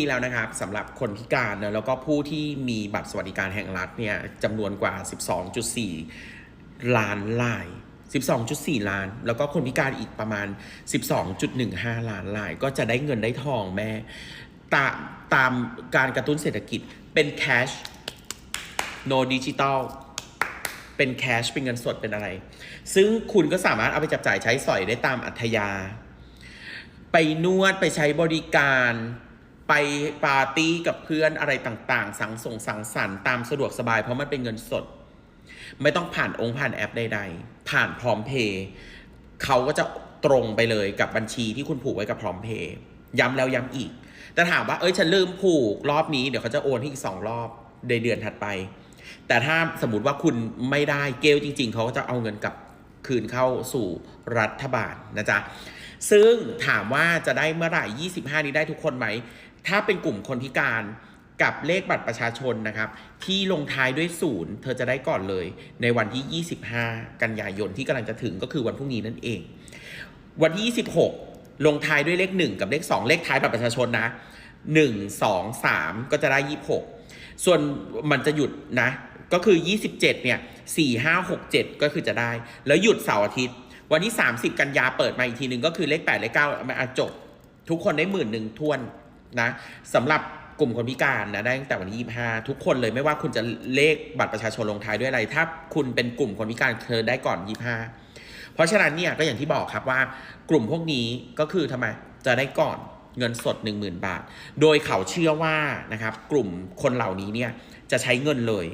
ที่แล้วนะครับสำหรับคนพิการนะแล้วก็ผู้ที่มีบัตรสวัสดิการแห่งรัฐเนี่ยจำนวนกว่า 12.4 ล้านราย 12.4 ล้าน แล้วก็คนพิการอีกประมาณ 12.15 ล้านราย ก็จะได้เงินได้ทองแม่ตามตามการกระตุ้นเศรษฐกิจเป็น cash no digital เป็น cash เป็นเงินสดเป็นอะไร ซึ่งคุณก็สามารถเอาไปจับจ่ายใช้สอยได้ตามอัธยา ไปนวดไปใช้บริการ ไปปาร์ตี้กับเพื่อนอะไรต่างๆ สังส่งสังสรรค์ตามสะดวกสบายเพราะมันเป็นเงินสด ไม่ต้องผ่านองค์ผ่านแอปใดๆ ผ่านพร้อมเพย์เขาก็จะตรงไปเลยกับบัญชีที่คุณผูกไว้กับพร้อมเพย์ย้ำแล้วย้ำอีก แต่ถามว่าเอ้ยฉันลืมผูกรอบนี้เดี๋ยวเขาจะโอนให้อีกสองรอบในเดือนถัดไป แต่ถ้าสมมติว่าคุณไม่ได้เกลจริง ๆ เขาก็จะเอาเงินกลับคืนเข้าสู่รัฐบาลนะจ๊ะ ซึ่งถามว่าจะได้เมื่อไหร่ 25 นี้ได้ทุกคนไหม ถ้าเป็นกลุ่มคนพิการกับเลขบัตรประชาชนนะครับ ที่ลงท้ายด้วยศูนย์เธอจะได้ก่อนเลย ในวันที่ 25 กันยายนที่กำลังจะถึงก็คือวันพรุ่งนี้นั่นเอง วันที่ 26 ลงท้ายด้วยเลข 1 กับเลข 2 เลขท้ายบัตรประชาชนนะ 1 2 3 ก็จะได้ 26 ส่วนมันจะหยุดนะ ก็คือ 27 เนี่ย 4 5 6 7 ก็คือจะได้ แล้วหยุดเสาร์อาทิตย์ วันที่ 30 กันยาเปิดมาอีกทีหนึ่งก็คือเลข 8 เลข9มาจบ ทุกคนได้หมื่นหนึ่งทวน นะสำหรับกลุ่มคนพิการนะได้ตั้งแต่วันที่25ทุกคนเลยไม่ว่าคุณจะเลขบัตรประชาชนลงท้ายด้วยอะไร ถ้าคุณเป็นกลุ่มคนพิการเธอได้ก่อน 25 เพราะฉะนั้นเนี่ยก็อย่างที่บอกครับว่ากลุ่มพวกนี้ก็คือทำไมจะได้ก่อนเงินสด 10,000 บาท โดยเขาเชื่อว่านะครับกลุ่มคนเหล่านี้เนี่ยจะใช้เงินเลย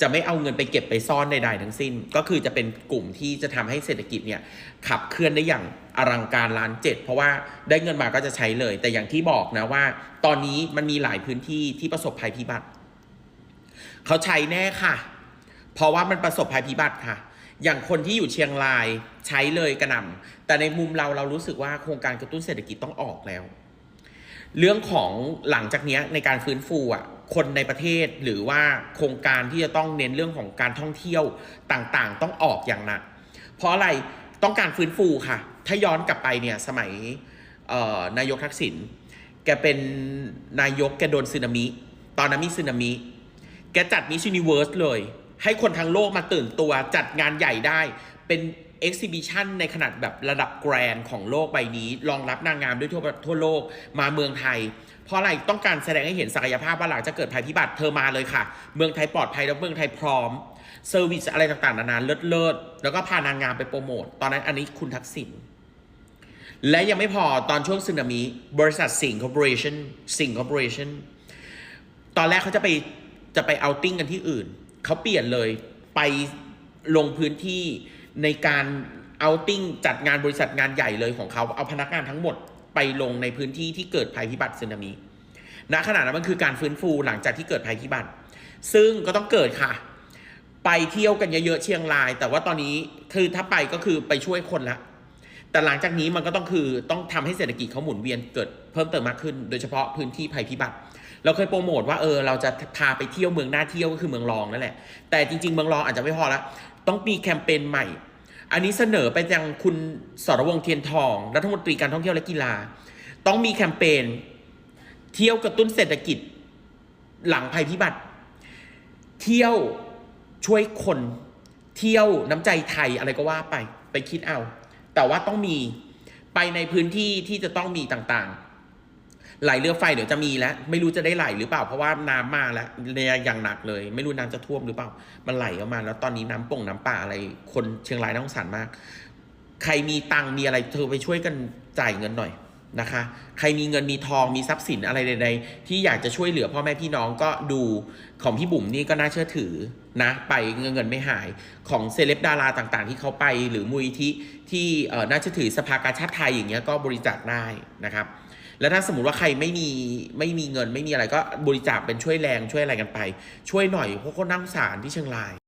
จะไม่เอาเงินไปเก็บไปซ่อนใดๆทั้งสิ้น ก็คือจะเป็นกลุ่มที่จะทำให้เศรษฐกิจเนี่ยขับเคลื่อนได้อย่างอลังการล้านเจ็ดเพราะว่าได้เงินมาก็จะใช้เลย แต่อย่างที่บอกนะว่า ตอนนี้มันมีหลายพื้นที่ที่ประสบภัยพิบัติเขาใช้แน่ค่ะ เพราะว่ามันประสบภัยพิบัติค่ะ อย่างคนที่อยู่เชียงรายใช้เลยกระหน่ำแต่ในมุมเราเรารู้สึกว่าโครงการกระตุ้นเศรษฐกิจต้องออกแล้ว เรื่องของหลังจากนี้ในการฟื้นฟูอะ คนในประเทศหรือว่าโครงการที่จะต้องเน้นเรื่องของการท่องเที่ยวต่างๆ ต้องออกอย่างหนัก เพราะอะไรต้องการฟื้นฟูค่ะ ถ้าย้อนกลับไปเนี่ยสมัยนายกทักษิณแกเป็นนายกแกโดนสึนามิ ตอนนั้นมีสึนามิ แกจัดมิช s น n เวิร์สเลย ให้คนทั้งโลกมาตื่นตัวจัดงานใหญ่ได้เป็น เอ็กซิบิชันในขนาดแบบระดับแกรนด์ของโลกใบนี้รองรับนางงามด้วยทั่วทั่วโลกมาเมืองไทย เพราะอะไรต้องการแสดงให้เห็นศักยภาพว่าหลังจะเกิดภัยพิบัติเธอมาเลยค่ะ เมืองไทยปลอดภัยแล้วเมืองไทยพร้อมเซอร์วิสอะไรต่างๆนานาเลิศเลิศๆแล้วก็พานางงามไปโปรโมทตอนนั้นอันนี้คุณทักษิณและยังไม่พอตอนช่วงสึนามิบริษัทสิงห์คอร์ปอเรชั่นสิงห์คอร์ปอเรชั่นตอนแรกเขาจะไปจะไปเอาติ้งกันที่อื่น เขาเปลี่ยนเลยไปลงพื้นที่ ในการเอาติ้งจัดงานบริษัทงานใหญ่เลยของเขาเอาพนักงานทั้งหมดไปลงในพื้นที่ที่เกิดภัยพิบัติสึนามิณขณะนั้นมันคือการฟื้นฟูหลังจากที่เกิดภัยพิบัติ ซึ่งก็ต้องเกิดค่ะ ไปเที่ยวกันเยอะๆเชียงราย แต่ว่าตอนนี้คือถ้าไปก็คือไปช่วยคนละ แต่หลังจากนี้มันก็ต้องคือต้องทำให้เศรษฐกิจเขาหมุนเวียนเกิดเพิ่มเติมมากขึ้น โดยเฉพาะพื้นที่ภัยพิบัติ เราเคยโปรโมทว่าเออเราจะพาไปเที่ยวเมืองน่าเที่ยวก็คือเมืองรองนั่นแหละ แต่จริงๆเมืองรองอาจจะไม่พอละ ต้องมีแคมเปญใหม่ อันนี้เสนอไปยังคุณสรวงเทียนทอง รัฐมนตรีการท่องเที่ยวและกีฬา ต้องมีแคมเปญเที่ยวกระตุ้นเศรษฐกิจหลังภัยพิบัติ เที่ยวช่วยคนเที่ยวน้ำใจไทยอะไรก็ว่าไปไปคิดเอา แต่ว่าต้องมีไปในพื้นที่ที่จะต้องมีต่างๆ ไหลเรือไฟเดี๋ยวจะมีแล้ว ไม่รู้จะได้ไหลหรือเปล่าเพราะว่าน้ำมาแล้วในอย่างหนักเลย ไม่รู้น้ำจะท่วมหรือเปล่า มันไหลออกมา แล้วตอนนี้น้ำป่งน้ำป่าอะไร คนเชียงรายน่าสงสารมาก ใครมีตังมีอะไรเธอไปช่วยกันจ่ายเงินหน่อยนะคะ ใครมีเงินมีทองมีทรัพย์สินอะไรใด ๆ ที่อยากจะช่วยเหลือพ่อแม่พี่น้องก็ดูของพี่บุ๋มนี่ก็น่าเชื่อถือนะไปเงินเงินไม่หายของเซเลบดาราต่างๆ ที่เขาไปหรือมูลที่ที่น่าเชื่อถือสภากาชาติไทยอย่างเงี้ยก็บริจาคได้นะครับ แล้วถ้าสมมติว่าใครไม่มีไม่มีเงินไม่มีอะไรก็บริจาคเป็นช่วยแรงช่วยอะไรกันไป ช่วยหน่อยเพราะคนนั่งสารที่เชียงราย